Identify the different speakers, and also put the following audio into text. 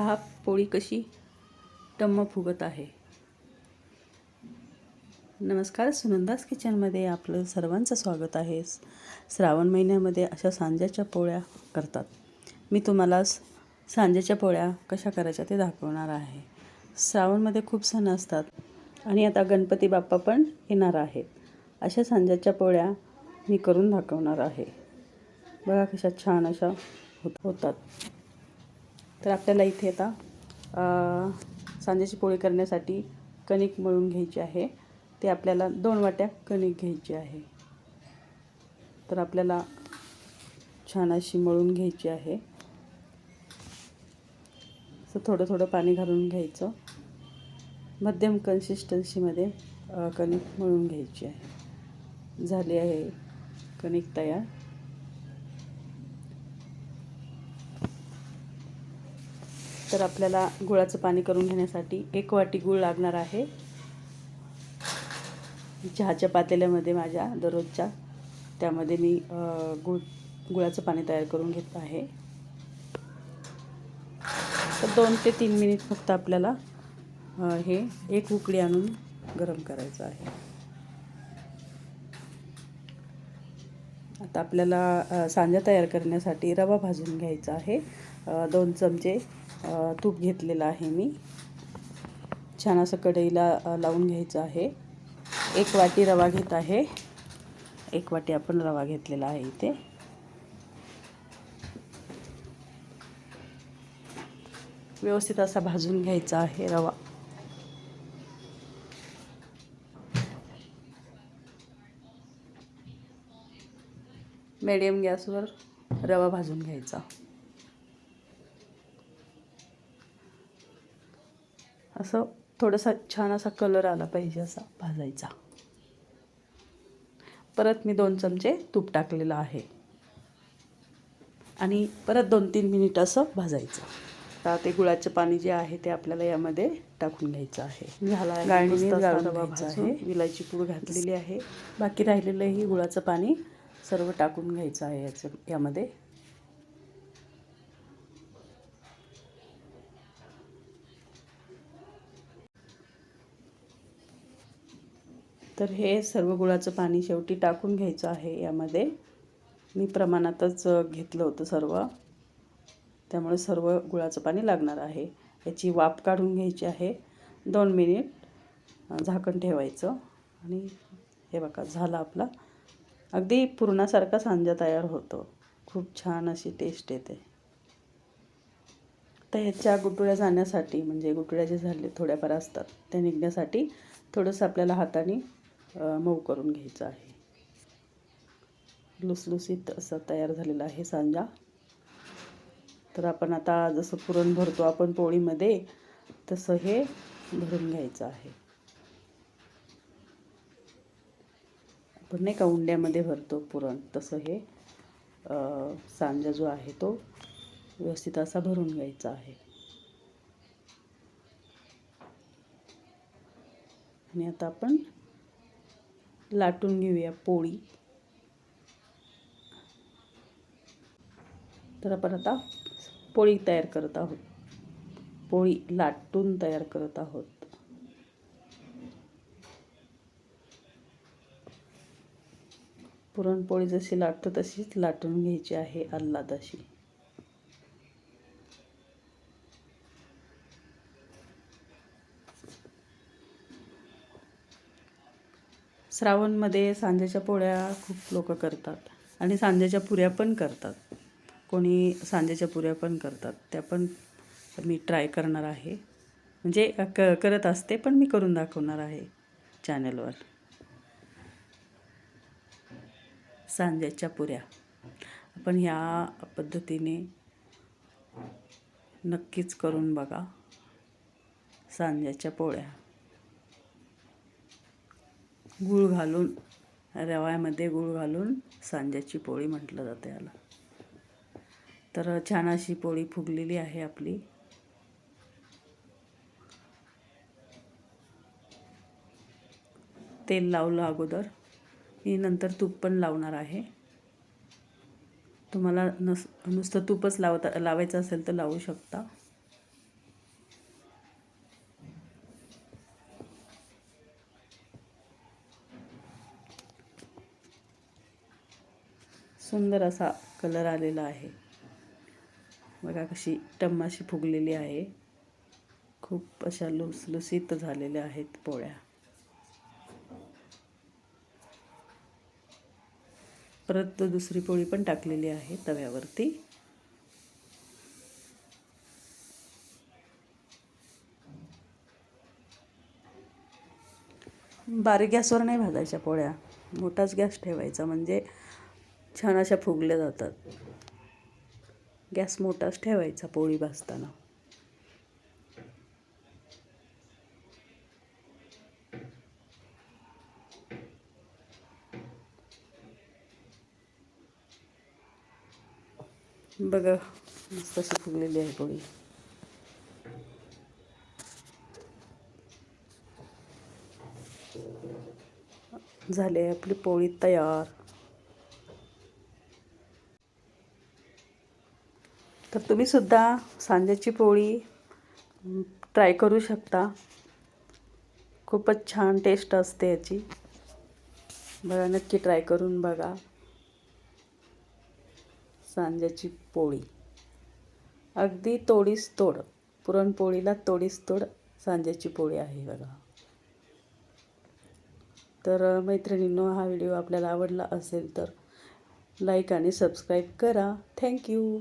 Speaker 1: पहा पोळी कशी टम्म फुगत आहे? नमस्कार सुनंदास किचनमध्ये आपलं सर्वांचं स्वागत आहे. श्रावण महिन्यामध्ये अशा सांज्याच्या पोळ्या करतात. मी तुम्हाला सांज्याच्या पोळ्या कशा करायच्या ते दाखवणार आहे. श्रावणमध्ये खूप सण असतात आणि आता गणपती बाप्पा पण येणार आहेत. अशा सांज्याच्या पोळ्या मी करून दाखवणार आहे. बघा कशा छान अशा होत होतात. तर आपल्याला इथे आता सांज्याची पोळी करण्यासाठी कणिक मळून घ्यायची आहे. ते आपल्याला दोन वाट्या कणिक घ्यायची आहे. तर आपल्याला छान अशी मळून घ्यायची आहे. असं थोडं थोडं पाणी घालून घ्यायचं. मध्यम कन्सिस्टन्सीमध्ये कणिक मळून घ्यायची आहे. झाली आहे कणिक तयार. तर आपल्याला गुळाचं पाणी करून घेण्यासाठी एक वाटी गुळ लागणार आहे. चहाच्या पातेल्यामध्ये माझ्या दररोजच्या त्यामध्ये मी गुळ गुळाचं पाणी तयार करून घेत आहे. तर दोन ते तीन मिनिट फक्त आपल्याला हे एक उकळी आणून गरम करायचं आहे. आता आपल्याला सांजा तयार करण्यासाठी रवा भाजून घ्यायचा आहे. दोन चमचे तूप घेतलेलं आहे मी. छान असं कढईला लावून घ्यायचं आहे. एक वाटी रवा घेत आहे. एक वाटी आपण रवा घेतलेला आहे इथे. व्यवस्थित असा भाजून घ्यायचा आहे रवा. मीडियम गॅसवर रवा भाजून घ्यायचा. असं थोडासा छान असा कलर आला पाहिजे असा भाजायचा. परत मी दोन चमचे तूप टाकलेलं आहे. आणि परत दोन तीन मिनिट असं भाजायचं. आता ते गुळाचं पाणी जे आहे ते आपल्याला यामध्ये टाकून घ्यायचं आहे. झाला भाजून विलायची पूड घातलेली आहे. बाकी राहिलेलं ही गुळाचं पाणी सर्व टाकून घ्यायचं आहे याचं यामध्ये. तर हे सर्व गुळाचं पाणी शेवटी टाकून घ्यायचं आहे यामध्ये. मी प्रमाणातच घेतलं होतं सर्व. त्यामुळे सर्व गुळाचं पाणी लागणार आहे. याची वाफ काढून घ्यायची आहे. दोन मिनिट झाकण ठेवायचं. आणि हे बघा झालं आपला. अगदी पुरणासारखा सांजा तयार होतो. खूप छान अशी टेस्ट येते. तर ह्याच्या गुटुळ्या जाण्यासाठी म्हणजे गुटुळ्या जे झाले थोड्याफार असतात त्या निघण्यासाठी थोडंसं आपल्याला हाताने मऊ करून घ्यायचं आहे. लुसलुसीत असं तयार झालेलं आहे सांजा. तर आपण आता जसं पुरण भरतो आपण पोळीमध्ये तसं हे भरून घ्यायचं आहे. आपण नाही का उंड्यामध्ये भरतो पुरण तसं हे सांजा जो आहे तो व्यवस्थित असा भरून घ्यायचा आहे. आणि आता आपण लाटून घेऊया पोळी. तर आपण आता पोळी तयार करत आहोत. पोळी लाटून तयार करत आहोत. पुरणपोळी जशी लाटतो तशीच लाटून घ्यायची आहे आल्लाद अशी श्रावणमध्ये सांज्याच्या पोळ्या खूप लोक करतात आणि सांज्याच्या पुऱ्या पण करतात. कोणी सांज्याच्या पुऱ्या पण करतात. त्या पण मी ट्राय करणार आहे. म्हणजे क करत असते पण मी करून दाखवणार आहे चॅनलवर. सांज्याच्या पुऱ्या. आपण ह्या पद्धतीने नक्कीच करून बघा सांज्याच्या पोळ्या. गूळ घालून रव्यामध्ये गूळ घालून सांज्याची पोळी म्हटलं जातं याला. तर छान अशी पोळी फुगलेली आहे आपली. तेल लावलं अगोदर. मी नंतर तूप पण लावणार आहे. तुम्हाला नस नुसतं तूपच लावता लावायचं असेल तर लावू शकता. सुंदर असा कलर आलेला आहे. बघा कशी टम्माशी फुगलेली आहे. खूप अशा लुसलुसीत झालेल्या आहेत पोळ्या. परत दुसरी पोळी पण टाकलेली आहे तव्यावरती. बारीक गॅसवर नाही भाजायच्या पोळ्या. मोठाच गॅस ठेवायचा म्हणजे छान अशा फुगल्या जातात. गॅस मोठाच ठेवायचा पोळी भाजताना. बघा मस्त अशी फुगलेली आहे पोळी. झाली आहे आपली पोळी तयार. तर तुम्ही सुद्धा सांज्याची पोळी ट्राय करू शकता. खूपच छान टेस्ट असते याची. बघा नक्की ट्राय करून बघा. सांज्याची पोळी. अगदी तोडीस तोड. पुरणपोळीला तोडीस तोड सांज्याची पोळी आहे बघा. तर मैत्रिणींनो हा व्हिडिओ आपल्याला आवडला असेल तर लाईक आणि सबस्क्राईब करा. थँक्यू